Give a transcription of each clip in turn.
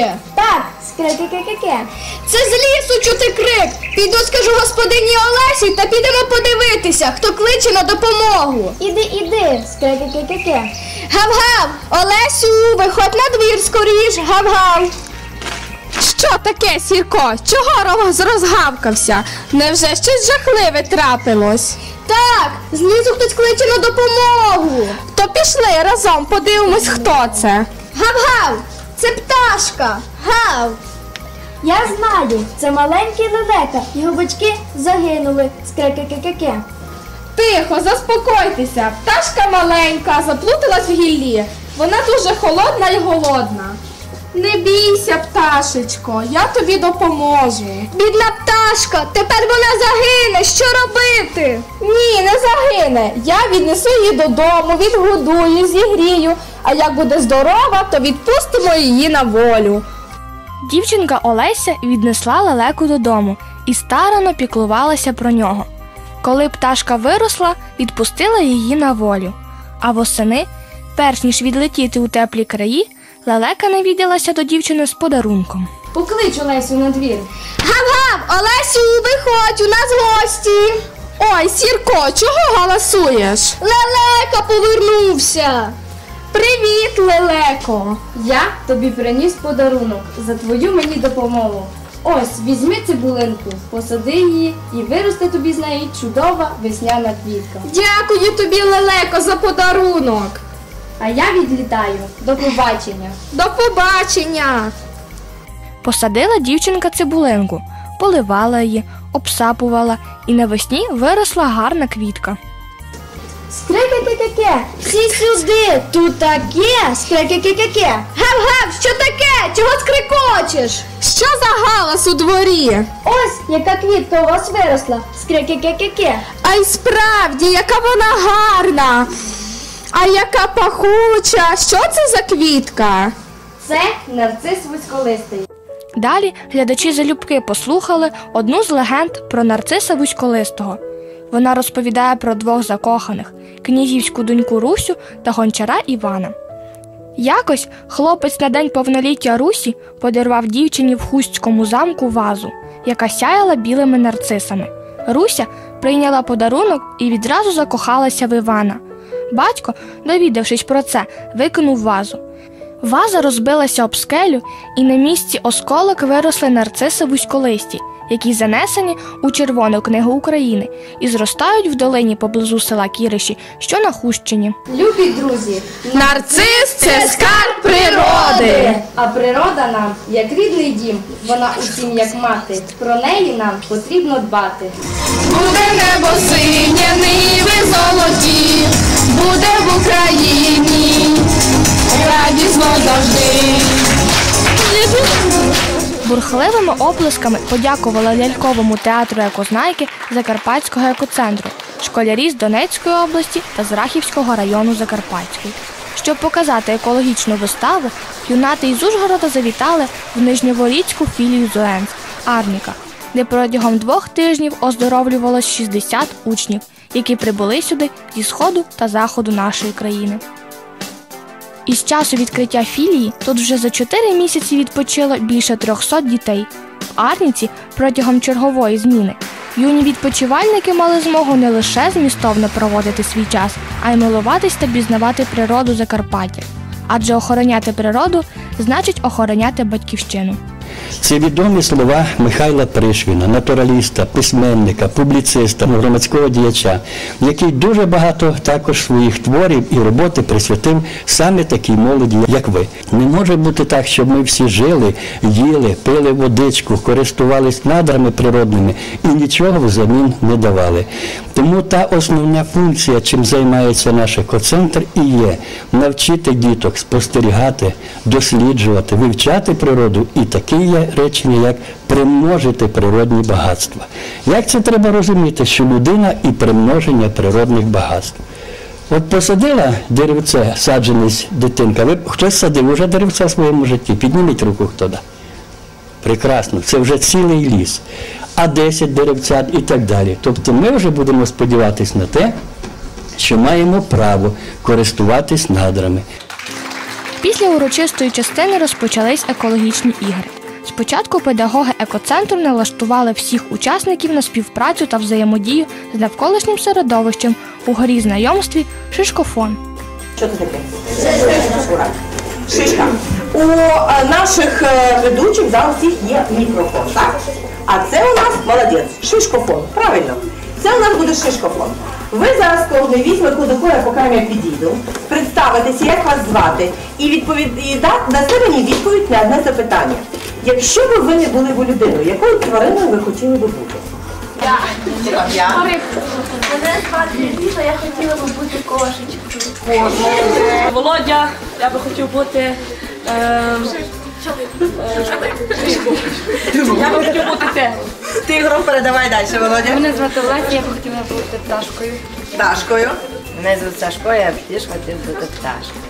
плаче! Так, скрики-ки-ки-ки. Це з лісу чути крик. Піду скажу господині Олесі та підемо подивитися, хто кличе на допомогу. Іди, іди, скрики-ки-ки-ки. Гав-гав! Олесю, виходь на двір скоріш, гав-гав! Що таке, Сірко? Чого роз- розгавкався? Невже щось жахливе трапилось? Так, знизу хтось кличе на допомогу. То пішли разом, подивимось, хто це. Гав-гав! Це пташка! Гав! Я знаю, це маленький лелека. Його батьки загинули. Скрики-ки-ки-ки. Тихо, заспокойтеся. Пташка маленька, заплуталась в гіллі. Вона дуже холодна і голодна. Не бійся, пташечко, я тобі допоможу. Бідна пташка, тепер вона загине. Що робити? Ні. Я віднесу її додому, відгодую, зігрію. А як буде здорова, то відпустимо її на волю. Дівчинка Олеся віднесла лелеку додому і старано піклувалася про нього. Коли пташка виросла, відпустила її на волю. А восени, перш ніж відлетіти у теплі краї, лелека навідалася до дівчини з подарунком. Поклич Олесю на двір. Гав-гав, Олесю, виходь, у нас гості. Ой, Сірко, чого галасуєш? Лелека повернувся. Привіт, Лелеко. Я тобі приніс подарунок за твою мені допомогу. Ось, візьми цибулинку, посади її і виросте тобі з неї чудова весняна квітка. Дякую тобі, Лелеко, за подарунок. А я відлітаю. До побачення. До побачення. Посадила дівчинка цибулинку, поливала її, обсапувала, і навесні виросла гарна квітка. Скрики-ки-ки-ки. Всі сюди. Тут таке. Скрики-ки-ки-ки. Що таке? Чого скрикочеш? Що за галас у дворі? Ось яка квітка у вас виросла. Скрики-ки-ки-ки. А й справді, яка вона гарна. А яка пахуча. Що це за квітка? Це нарцис вузьколистий. Далі глядачі залюбки послухали одну з легенд про нарциса вузьколистого. Вона розповідає про двох закоханих князівську доньку Русю та гончара Івана. Якось хлопець на день повноліття Русі подарував дівчині в хустському замку вазу, яка сяяла білими нарцисами. Руся прийняла подарунок і відразу закохалася в Івана. Батько, довідавшись про це, викинув вазу. Ваза розбилася об скелю, і на місці осколок виросли нарциси вузьколисті, які занесені у Червону книгу України і зростають в долині поблизу села Кіриші, що на Хущині. Любі друзі, нарцис це скарб природи. А природа нам як рідний дім, вона усім як мати. Про неї нам потрібно дбати. Буде небо синє, ниви золоті, буде в Україні, радісно завжди. Бурхливими оплесками подякували ляльковому театру екознайки Закарпатського екоцентру, школярі з Донецької області та з Рахівського району Закарпатської. Щоб показати екологічну виставу, юнати із Ужгорода завітали в Нижньоворіцьку філію ЗОЕНС Арніка, де протягом двох тижнів оздоровлювалось 60 учнів, які прибули сюди зі сходу та заходу нашої країни. Із часу відкриття філії тут вже за 4 місяці відпочило більше 300 дітей. В Арніці протягом чергової зміни юні відпочивальники мали змогу не лише змістовно проводити свій час, а й милуватись та пізнавати природу Закарпаття. Адже охороняти природу значить охороняти батьківщину. Це відомі слова Михайла Пришвіна, натураліста, письменника, публіциста, громадського діяча, який дуже багато також своїх творів і роботи присвятив саме такій молоді, як ви. Не може бути так, щоб ми всі жили, їли, пили водичку, користувались надрами природними і нічого взамін не давали. Тому та основна функція, чим займається наш екоцентр, і є навчити діток спостерігати, досліджувати, вивчати природу і такі є речення, як примножити природні багатства. Як це треба розуміти, що людина і примноження природних багатств? От посадила деревце, садженість дитинка. Ви хтось садив уже деревце в своєму житті? Підніміть руку хто да. Прекрасно, це вже цілий ліс, а 10 деревцят і так далі. Тобто ми вже будемо сподіватися на те, що маємо право користуватись надрами. Після урочистої частини розпочались екологічні ігри. Спочатку педагоги екоцентру налаштували всіх учасників на співпрацю та взаємодію з навколишнім середовищем у горі знайомстві Шишкофон. Що це таке? Шишка. У е, наших е, ведучих да, у всіх є мікрофон, так? А це у нас молодець, шишкофон. Правильно. Це у нас буде шишкофон. Ви зараз кожен візьме куди я поки я підійду, представитеся, як вас звати, і відповід і да, дасте мені відповідь на одне запитання. Якщо б ви не були б людиною, якою твариною ви хотіли би бути? Я. Мене звати Ліза, я хотіла би бути кошечкою. Володя, я би хотів бути. ем, Я би хотів бути те. Тигром передавай далі, Володя. Мене звати Олег, я би хотіла бути пташкою. Дашкою. Мене звуть Сашко, я б теж хотів бути пташкою.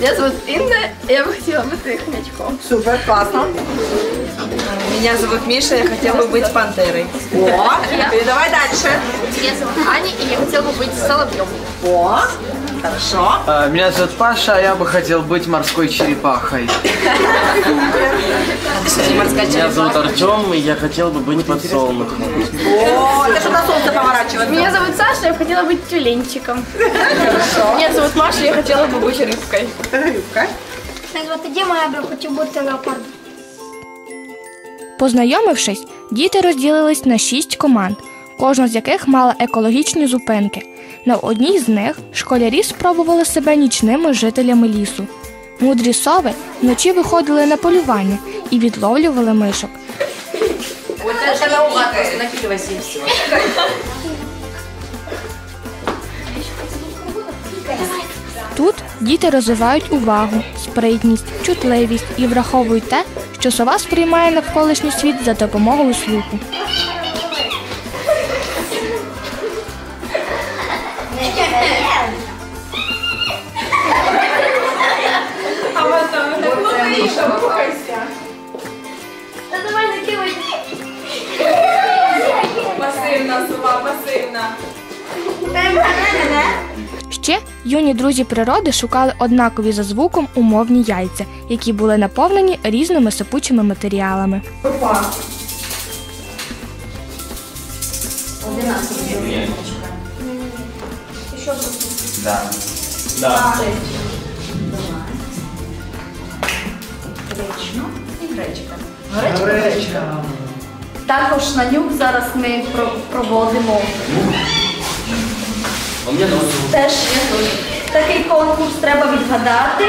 Я звуть Інна, я б хотіла бути хомячком. Супер, класно. Меня зовут Миша, я хотел бы быть пантерой. О, передавай дальше. Я звуть Аня, і я хотіла б бути солов'єм. О, хорошо. А, Меня зовут Паша, а я бы хотел быть морской черепахой. Меня зовут Артем, и я хотел бы быть подсолнухом. О, это что на солнце поворачиваться. Меня зовут Саша, я б хотіла бути тюленчиком. Меня зовут Маша, я хотіла б бути рибкою. Рыбка. Мене звати Діма, я би хотів бути леопардом. Познайомившись, діти розділились на шість команд, кожна з яких мала екологічні зупинки. На одній з них школярі спробували себе нічними жителями лісу. Мудрі сови вночі виходили на полювання і відловлювали мишок. Тут діти розвивають увагу, спритність, чутливість і враховують те, що сова сприймає навколишній світ за допомогою слуху. Юні друзі природи шукали однакові за звуком умовні яйця, які були наповнені різними сипучими матеріалами. Також на нюк зараз ми про- проводимо. Теж такий конкурс треба відгадати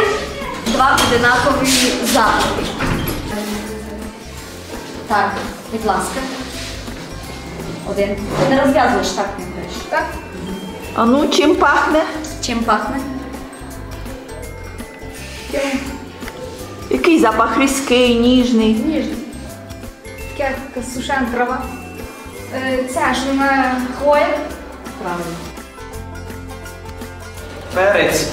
два одинакові заходи. Так, будь ласка. Один. Ти не розв'язуєш так, не будеш. Так. А ну, чим пахне? Чим пахне? Який запах різкий, ніжний. Ніжно. Таке як сушена трава. Е, Це ж вона хвоя. Правильно. Перець.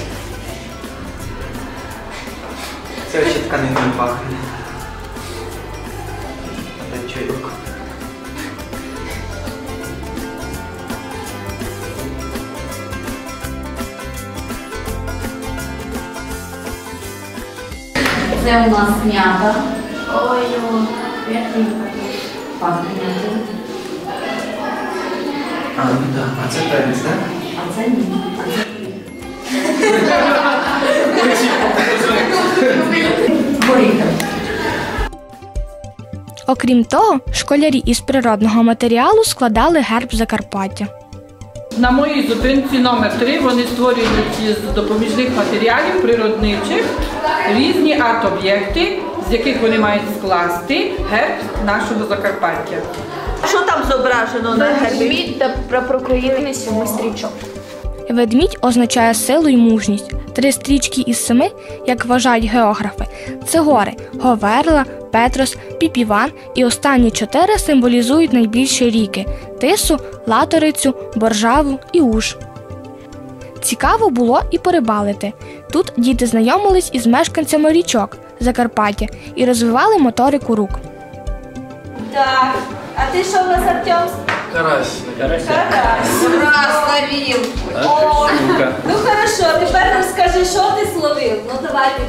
Це ще тканиною пахне. Дай чайок. Це у нас м'ята. Ой, пахне м'ятою. А, ну так, а це перець, так? А це ні. Окрім того, школярі із природного матеріалу складали герб Закарпаття. На моїй зупинці номер 3 вони створюють із допоміжних матеріалів природничих різні арт-об'єкти, з яких вони мають скласти герб нашого Закарпаття. Що там зображено на гербі? Мід та пропрокроєний сьомий стрічок. Ведмідь означає силу й мужність. Три стрічки із семи, як вважають географи, це гори Говерла, Петрос, Піпіван і останні чотири символізують найбільші ріки Тису, Латорицю, Боржаву і Уж. Цікаво було і порибалити. Тут діти знайомились із мешканцями річок Закарпаття і розвивали моторику рук. Так. А ти що у нас, Артем? Карась. Раз ловил. Ну хорошо, тепер нам скажи, що ти словив? Ну давайте,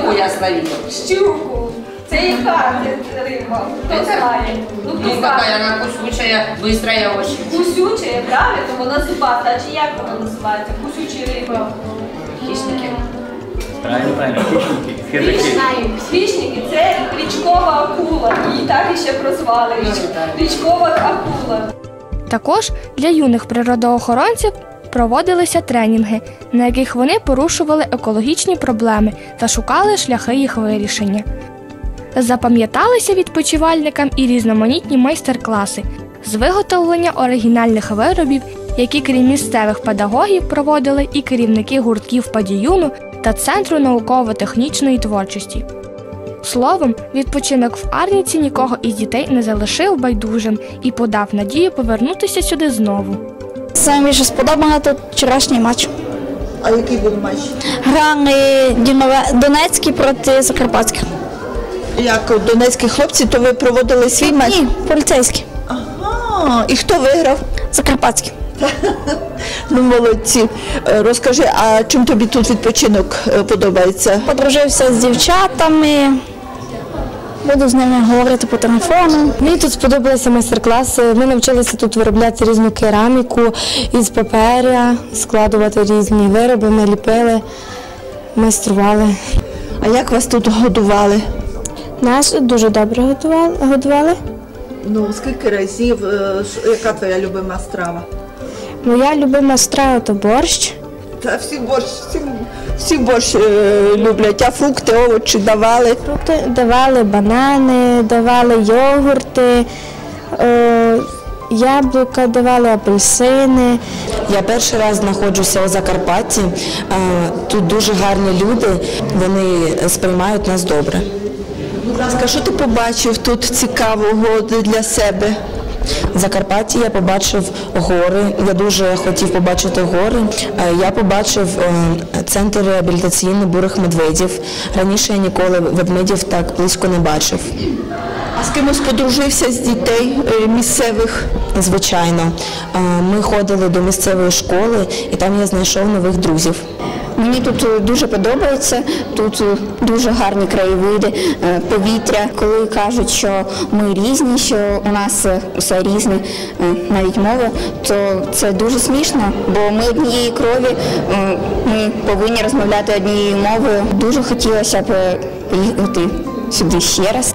Щуку я словил. Щуку. Це яка ти риба? Хто знає? Ну хто Ну, знає? какая она кусучая, быстрая очень. Кусюча, правильно, вона зубата. А чи як вона називається? Кусюча риба. Хищники. Правильно, правильно. Хижаки. Хищники це річкова акула. Її так іще прозвали. Річ- Річкова акула. Також для юних природоохоронців проводилися тренінги, на яких вони порушували екологічні проблеми та шукали шляхи їх вирішення. Запам'яталися відпочивальникам і різноманітні майстер-класи з виготовлення оригінальних виробів, які крім місцевих педагогів проводили і керівники гуртків падіюну та Центру науково-технічної творчості. Словом, відпочинок в Арніці нікого із дітей не залишив байдужим і подав надію повернутися сюди знову. Саме більше сподобало тут вчорашній матч. А який був матч? Грали Донецький проти Закарпатських. Як донецькі хлопці, то ви проводили свій матч? Ні, поліцейські. Ага, і хто виграв? Закарпатські. Ну, молодці. Е, Розкажи, а чим тобі тут відпочинок е, подобається? Подружився з дівчатами. Буду з ними говорити по телефону. Мені тут сподобалися майстер-класи. Ми навчилися тут виробляти різну кераміку із паперя, складувати різні вироби, ми ліпили, майстрували. А як вас тут годували? Нас дуже добре годували. Ну, скільки разів, е, яка твоя любима страва? Моя любима страва то борщ. Та всі борщ, всі, всі борщ е, люблять, а фрукти, овочі давали. Фрукти давали банани, давали йогурти, е, яблука давали, апельсини. Я перший раз знаходжуся у Закарпатті. Е, Тут дуже гарні люди, вони сприймають нас добре. Будь ласка, що ти побачив тут цікавого для себе? В Закарпатті я побачив гори. Я дуже хотів побачити гори. Е, Я побачив е, центр реабілітаційний бурих медведів. Раніше я ніколи ведмедів так близько не бачив. З кимось подружився з дітей е, місцевих? Звичайно, ми ходили до місцевої школи, і там я знайшов нових друзів. Мені тут е, дуже подобається, тут е, дуже гарні краєвиди, повітря. Коли кажуть, що ми різні, що у нас е, усе різне, навіть мова, то це дуже смішно, бо ми однієї крові, ми повинні розмовляти однією мовою. Дуже хотілося б поїхати сюди ще раз.